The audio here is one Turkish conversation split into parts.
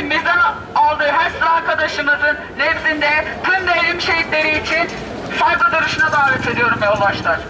devletin bizden aldığı her silah arkadaşımızın nezdinde tüm devrim şehitleri için saygı duruşuna davet ediyorum yoldaşlar.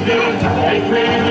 Hey,